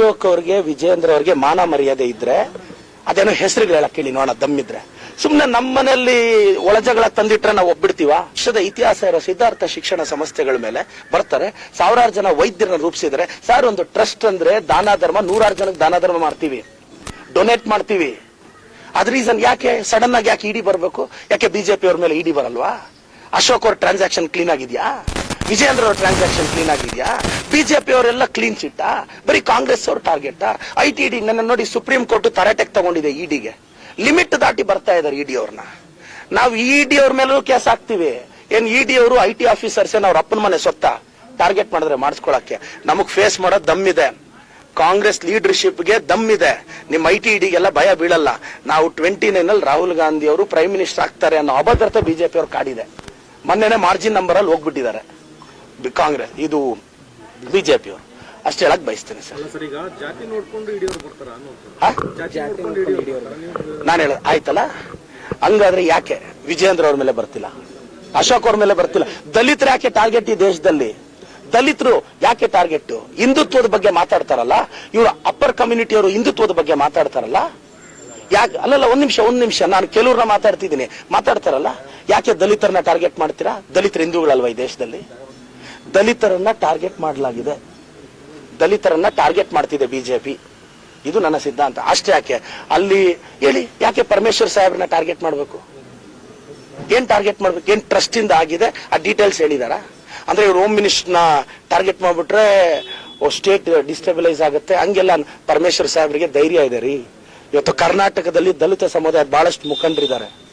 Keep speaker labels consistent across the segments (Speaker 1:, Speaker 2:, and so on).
Speaker 1: ಅಶೋಕ್ ಅವ್ರಿಗೆ ವಿಜೇಂದ್ರ ಅವ್ರಿಗೆ ಮಾನ ಮರ್ಯಾದೆ ಇದ್ರೆ, ಅದೇನೋ ಹೆಸರುಗಳು ಹೇಳಕ್ ಕೇಳಿ ನೋಡ ದಮ್ಮಿದ್ರೆ ಸುಮ್ನೆ ನಮ್ಮನೇಲಿ ಒಳಜಗಳ ತಂದಿಟ್ರೆ ನಾವು ಒಬ್ಬಿಡ್ತೀವ? ವಿಶ್ವದ ಇತಿಹಾಸ ಇರೋ ಸಿದ್ಧಾರ್ಥ ಶಿಕ್ಷಣ ಸಂಸ್ಥೆಗಳ ಮೇಲೆ ಬರ್ತಾರೆ. ಸಾವಿರಾರು ಜನ ವೈದ್ಯರನ್ನ ರೂಪಿಸಿದ್ರೆ, ಸರ್ ಒಂದು ಟ್ರಸ್ಟ್ ಅಂದ್ರೆ ದಾನ ಧರ್ಮ ನೂರಾರು ಜನಕ್ಕೆ ದಾನ ಧರ್ಮ ಮಾಡ್ತೀವಿ. ಡೊನೇಟ್ ಮಾಡ್ತೀವಿ. ಅದ್ ರೀಸನ್ ಯಾಕೆ? ಸಡನ್ ಆಗಿ ಯಾಕೆ ಇಡಿ ಬರಬೇಕು? ಯಾಕೆ ಬಿಜೆಪಿ ಅವ್ರ ಮೇಲೆ ಇಡಿ ಬರಲ್ವಾ? ಅಶೋಕ್ ಅವ್ರ ಟ್ರಾನ್ಸಾಕ್ಷನ್ ಕ್ಲೀನ್ ಆಗಿದ್ಯಾ? ವಿಜೇಂದ್ರ ಅವ್ರ ಟ್ರಾನ್ಸಾಕ್ಷನ್ ಕ್ಲೀನ್ ಆಗಿದೆಯಾ? ಬಿಜೆಪಿ ಅವರೆಲ್ಲ ಕ್ಲೀನ್ ಚಿಟ್ಟ ಬರೀ ಕಾಂಗ್ರೆಸ್ ಅವ್ರ ಟಾರ್ಗೆಟ್ ಐ ಟಿ ಡಿ ನನ್ನ ನೋಡಿ ಸುಪ್ರೀಂ ಕೋರ್ಟ್ ತರಾಟೆಗೆ ತಗೊಂಡಿದೆ ಇಡಿಗೆ ಲಿಮಿಟ್ ದಾಟಿ ಬರ್ತಾ ಇದಾರೆ ಇಡಿ ಅವ್ರನ್ನ. ನಾವು ಇಡಿ ಅವ್ರ ಮೇಲೂ ಕೇಸ್ ಹಾಕ್ತಿವಿ. ಏನ್ ಇಡಿ ಅವರು ಐ ಟಿ ಆಫೀಸರ್ಸ್ ಏನ್ ಅವ್ರ ಅಪ್ಪನ ಮನೆ ಸೊತ್ತ ಟಾರ್ಗೆಟ್ ಮಾಡಿದ್ರೆ ಮಾಡಿಸ್ಕೊಳಕ್ಕೆ. ನಮಗ್ ಫೇಸ್ ಮಾಡೋ ದಮ್ಮಿದೆ ಕಾಂಗ್ರೆಸ್ ಲೀಡರ್ಶಿಪ್ಗೆ ದಮ್ ಇದೆ. ನಿಮ್ಮ ಐ ಟಿ ಇಡಿಗೆಲ್ಲ ಭಯ ಬೀಳಲ್ಲ. ನಾವು ಟ್ವೆಂಟಿ ನೈನ್ ಅಲ್ಲಿ ರಾಹುಲ್ ಗಾಂಧಿ ಅವರು ಪ್ರೈಮ್ ಮಿನಿಸ್ಟರ್ ಆಗ್ತಾರೆ ಅನ್ನೋ ಅಭದ್ರತೆ ಬಿಜೆಪಿ ಅವ್ರು ಕಾಡಿದೆ. ಮೊನ್ನೆನೆ ಮಾರ್ಜಿನ್ ನಂಬರ್ ಅಲ್ಲಿ ಹೋಗ್ಬಿಟ್ಟಿದ್ದಾರೆ. ಕಾಂಗ್ರೆಸ್ ಇದು ಬಿಜೆಪಿ ಅವರು ಅಷ್ಟು ಹೇಳಕ್ ಬಯಸ್ತೇನೆ ಸರ್. ನಾನು ಹೇಳ ಆಯ್ತಲ್ಲ? ಹಂಗಾದ್ರೆ ಯಾಕೆ ವಿಜೇಂದ್ರ ಅವ್ರ ಮೇಲೆ ಬರ್ತಿಲ್ಲ? ಅಶೋಕ್ ಅವ್ರ ಮೇಲೆ ಬರ್ತಿಲ್ಲ? ದಲಿತರು ಯಾಕೆ ಟಾರ್ಗೆಟ್ ಈ ದೇಶದಲ್ಲಿ? ದಲಿತರು ಯಾಕೆ ಟಾರ್ಗೆಟ್ ಹಿಂದುತ್ವದ ಬಗ್ಗೆ ಮಾತಾಡ್ತಾರಲ್ಲ? ಇವರು ಅಪ್ಪರ್ ಕಮ್ಯುನಿಟಿ ಅವರು ಹಿಂದುತ್ವದ ಬಗ್ಗೆ ಮಾತಾಡ್ತಾರಲ್ಲ? ಯಾಕೆ ಅಲ್ಲಲ್ಲ ಒಂದ್ ನಿಮಿಷ ಒಂದ್ ನಿಮಿಷ. ನಾನು ಕೆಲವ್ರನ್ನ ಮಾತಾಡ್ತಿದ್ದೀನಿ. ಮಾತಾಡ್ತಾರಲ್ಲ? ಯಾಕೆ ದಲಿತರನ್ನ ಟಾರ್ಗೆಟ್ ಮಾಡ್ತೀರಾ? ದಲಿತರು ಹಿಂದೂಗಳಲ್ವಾ ಈ ದೇಶದಲ್ಲಿ? ದಲಿತರನ್ನ ಟಾರ್ಗೆಟ್ ಮಾಡಲಾಗಿದೆ. ದಲಿತರನ್ನ ಟಾರ್ಗೆಟ್ ಮಾಡ್ತಿದೆ ಬಿಜೆಪಿ. ಇದು ನನ್ನ ಸಿದ್ಧಾಂತ. ಅಷ್ಟೇ ಯಾಕೆ? ಅಲ್ಲಿ ಹೇಳಿ, ಯಾಕೆ ಪರಮೇಶ್ವರ್ ಸಾಹೇಬ್ರನ್ನ ಟಾರ್ಗೆಟ್ ಮಾಡಬೇಕು? ಏನ್ ಟಾರ್ಗೆಟ್ ಮಾಡ್ಬೇಕು? ಏನ್ ಟ್ರಸ್ಟ್ ಇಂದ ಆಗಿದೆ? ಆ ಡೀಟೇಲ್ಸ್ ಹೇಳಿದಾರ? ಅಂದ್ರೆ ಇವ್ರು ಹೋಮ್ ಮಿನಿಸ್ಟರ್ನ ಟಾರ್ಗೆಟ್ ಮಾಡ್ಬಿಟ್ರೆ ಸ್ಟೇಟ್ ಡಿಸ್ಟೆಬಿಲೈಸ್ ಆಗುತ್ತೆ. ಹಂಗೆಲ್ಲ ಪರಮೇಶ್ವರ್ ಸಾಹೇಬ್ರಿಗೆ ಧೈರ್ಯ ಇದೆ ರೀ. ಇವತ್ತು ಕರ್ನಾಟಕದಲ್ಲಿ ದಲಿತ ಸಮುದಾಯ ಬಹಳಷ್ಟು ಮುಖಂಡರಿದ್ದಾರೆ.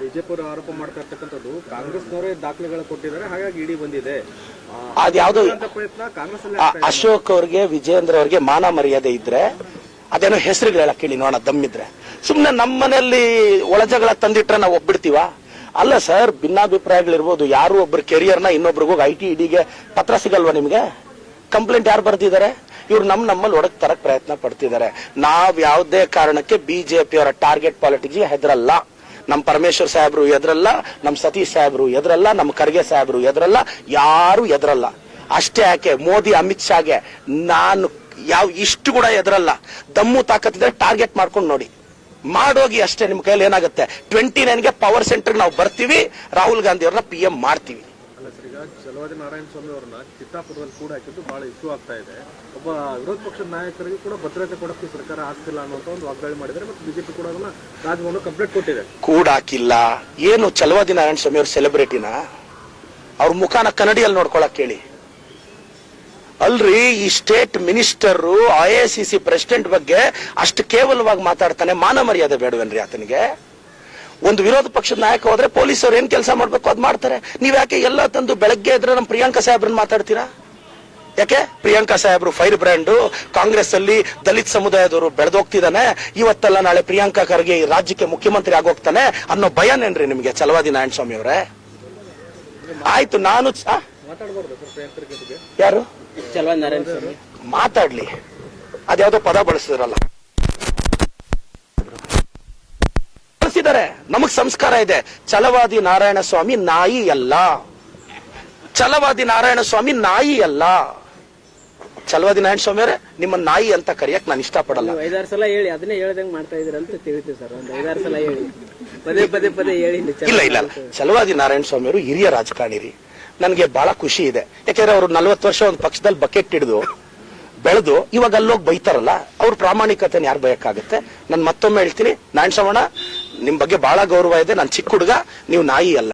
Speaker 2: ಬಿಜೆಪಿ ಆರೋಪ ಮಾಡ್ತಾ ಇರ್ತಕ್ಕಂಥದ್ದು ಕಾಂಗ್ರೆಸ್ನವರೇ ದಾಖಲೆಗಳು ಕೊಟ್ಟಿದ್ದಾರೆ ಹಾಗಾಗಿ ಇಡಿ ಬಂದಿದೆ.
Speaker 1: ಅದ್ಯಾವುದೋ
Speaker 2: ಪ್ರಯತ್ನ ಕಾಂಗ್ರೆಸ್
Speaker 1: ಅಶೋಕ್ ಅವ್ರಿಗೆ ವಿಜಯೇಂದ್ರ ಅವ್ರಿಗೆ ಮಾನ ಮರ್ಯಾದೆ ಇದ್ರೆ ಅದೇನೋ ಹೆಸರುಗಳು ಹೇಳಕ್ ಕೇಳಿ ನೋಡ ದಮ್ಮಿದ್ರೆ ಸುಮ್ನೆ ನಮ್ಮನೆಯಲ್ಲಿ ಒಳಜಗಳ ತಂದಿಟ್ರೆ ನಾವು ಒಬ್ಬಿಡ್ತೀವ? ಅಲ್ಲ ಸರ್ ಭಿನ್ನಾಭಿಪ್ರಾಯಗಳಿರ್ಬೋದು. ಯಾರು ಒಬ್ರು ನ ಇನ್ನೊಬ್ರಿಗೂ ಐ ಟಿ ಇಡಿಗೆ ಪತ್ರ ಸಿಗಲ್ವಾ ನಿಮ್ಗೆ? ಕಂಪ್ಲೇಂಟ್ ಯಾರು ಬರ್ತಿದ್ದಾರೆ ಇವ್ರು ನಮ್ ನಮ್ಮಲ್ಲಿ ಒಡಕ್ ತರಕ್ ಪ್ರಯತ್ನ ಪಡ್ತಿದ್ದಾರೆ. ನಾವ್ ಯಾವುದೇ ಕಾರಣಕ್ಕೆ ಬಿಜೆಪಿ ಅವರ ಟಾರ್ಗೆಟ್ ಪಾಲಿಟಿಕ್ಸ್ ಹೆದರಲ್ಲ. ನಮ್ ಪರಮೇಶ್ವರ್ ಸಾಹೇಬ್ರು ಎದ್ರಲ್ಲ ನಮ್ಮ ಸತೀಶ್ ಸಾಹೇಬ್ರು ಎದ್ರಲ್ಲ ನಮ್ಮ ಖರ್ಗೆ ಸಾಹೇಬ್ರು ಎದ್ರಲ್ಲ, ಯಾರು ಎದ್ರಲ್ಲ. ಅಷ್ಟೇ ಯಾಕೆ, ಮೋದಿ ಅಮಿತ್ ಶಾಗೆ ನಾನು ಯಾವ ಇಷ್ಟು ಕೂಡ ಎದ್ರಲ್ಲ. ದಮ್ಮು ತಾಕತ್ತಿದ್ರೆ ಟಾರ್ಗೆಟ್ ಮಾಡ್ಕೊಂಡು ನೋಡಿ. ಮಾಡೋಗಿ ಅಷ್ಟೇ ನಿಮ್ಮ ಕೈಯಲ್ಲಿ ಏನಾಗುತ್ತೆ? ಟ್ವೆಂಟಿ ನೈನ್ಗೆ ಪವರ್ ಸೆಂಟರ್ ನಾವು ಬರ್ತೀವಿ, ರಾಹುಲ್ ಗಾಂಧಿ ಅವ್ರನ್ನ ಪಿ ಎಂ ಮಾಡ್ತೀವಿ.
Speaker 2: ಚಲವಾದಿ ನಾರಾಯಣ ಸ್ವಾಮಿ ಅವರನ್ನ ಚಿತ್ತಾಪುರದಲ್ಲಿ ಕೂಡ ಹಾಕಿದ್ದು ಬಹಳ ಇಶ್ಯೂ ಆಗ್ತಾ ಇದೆ. ಒಬ್ಬ ವಿರೋಧ ಪಕ್ಷದ ನಾಯಕರಿಗೆ ಕೂಡ ಭದ್ರತೆ ಕೊಡಕ್ಕೆ ಸರ್ಕಾರ ಆಗ್ತಿಲ್ಲ ಅನ್ನುವಂತ ಒಂದು ವಾಗ್ದಾಳಿ ಮಾಡಿದ್ದಾರೆ ಮತ್ತೆ ಬಿಜೆಪಿ ಕೂಡ ಅದನ್ನ ರಾಜಭವನ ಕಂಪ್ಲೇಂಟ್ ಕೊಟ್ಟಿದೆ.
Speaker 1: ಕೂಡ ಹಾಕಿಲ್ಲ. ಏನು ಚಲವಾದಿ ನಾರಾಯಣ ಸ್ವಾಮಿ ಅವ್ರ ಸೆಲೆಬ್ರಿಟಿನ ಅವ್ರ ಮುಖಾನ ಕನ್ನಡಿಯಲ್ಲಿ ನೋಡ್ಕೊಳಕ್ ಹೇಳಿ ಅಲ್ರಿ, ಈ state minister I A C C president ಬಗ್ಗೆ ಅಷ್ಟು ಕೇವಲವಾಗಿ ಮಾತಾಡ್ತಾನೆ. ಮಾನ ಮರ್ಯಾದೆ ಬೇಡವೇನ್ರಿ ಆತನಿಗೆ? ಒಂದು ವಿರೋಧ ಪಕ್ಷದ ನಾಯಕ ಹೋದ್ರೆ ಪೊಲೀಸರು ಏನ್ ಕೆಲಸ ಮಾಡ್ಬೇಕು ಅದ್ ಮಾಡ್ತಾರೆ. ನೀವ್ ಯಾಕೆ ಎಲ್ಲ ತಂದು ಬೆಳಗ್ಗೆ ಇದ್ರೆ ನಮ್ ಪ್ರಿಯಾಂಕಾ ಸಾಹೇಬ್ರನ್ನ ಮಾತಾಡ್ತೀರಾ? ಯಾಕೆ? ಪ್ರಿಯಾಂಕಾ ಸಾಹೇಬ್ರು ಫೈರ್ ಬ್ರ್ಯಾಂಡು ಕಾಂಗ್ರೆಸ್ ಅಲ್ಲಿ ದಲಿತ ಸಮುದಾಯದವರು ಬೆಳೆದೋಗ್ತಿದ್ದಾನೆ ಇವತ್ತಲ್ಲ ನಾಳೆ ಪ್ರಿಯಾಂಕಾ ಖರ್ಗೆ ಈ ರಾಜ್ಯಕ್ಕೆ ಮುಖ್ಯಮಂತ್ರಿ ಆಗೋಗ್ತಾನೆ ಅನ್ನೋ ಭಯನೇನ್ರಿ ನಿಮ್ಗೆ ಚಲವಾದಿ ನಾರಾಯಣ ಸ್ವಾಮಿ ಅವರೇ? ಆಯ್ತು ನಾನು ಯಾರು? ಮಾತಾಡ್ಲಿ. ಅದ್ಯಾವುದೋ ಪದ ಬಳಸಿದ್ರಲ್ಲ. ಬಳಸಿದ್ದಾರೆ ನಮಗ್ ಸಂಸ್ಕಾರ ಇದೆ. ಛಲವಾದಿ ನಾರಾಯಣ ಸ್ವಾಮಿ ನಾಯಿ ಅಲ್ಲ. ಛಲವಾದಿ ನಾರಾಯಣ ಸ್ವಾಮಿ ನಾಯಿ ಅಲ್ಲ. ಛಲವಾದಿ ನಾರಾಯಣ ಸ್ವಾಮಿ ಅವರೇ ನಿಮ್ಮ ನಾಯಿ ಅಂತ ಕರೆಯಕ್ ನಾನು ಇಷ್ಟಪಡಲ್ಲ.
Speaker 3: ಪಡಲ್ಲ ಐದಾರು ಸಲ ಹೇಳಿ ಅದನ್ನೇ ಹೇಳ್ದಂಗ್ ಮಾಡ್ತಾ ಇದ್ರ ಅಂತ ತಿಳಿತೀವಿ ಸರ್. ಒಂದು ಐದಾರು ಸಲ ಹೇಳಿ. ಪದೇ ಪದೇ ಪದೇ ಹೇಳಿ
Speaker 1: ಇಲ್ಲ ಇಲ್ಲ ಇಲ್ಲ. ಛಲವಾದಿ ನಾರಾಯಣ ಸ್ವಾಮಿ ಅವರು ಹಿರಿಯ ರಾಜಕಾರಣಿ ರೀ ನನಗೆ ಬಹಳ ಖುಷಿ ಇದೆ. ಯಾಕೆಂದ್ರೆ ಅವರು ನಲ್ವತ್ತು ವರ್ಷ ಒಂದು ಪಕ್ಷದಲ್ಲಿ ಬಕೆಟ್ ಹಿಡಿದು ಬೆಳೆದು ಇವಾಗ ಅಲ್ಲೋಗಿ ಬೈತಾರಲ್ಲ ಅವ್ರ ಪ್ರಾಮಾಣಿಕತೆನ ಯಾರು ಬಯಕಾಗುತ್ತೆ ನಾನು ಮತ್ತೊಮ್ಮೆ ಹೇಳ್ತೀನಿ ನಾರಾಯಣ ಶ್ರವಣ ನಿಮ್ ಬಗ್ಗೆ ಬಹಳ ಗೌರವ ಇದೆ. ನಾನು ಚಿಕ್ಕ ಹುಡುಗ ನೀವು ನಾಯಿ ಅಲ್ಲ.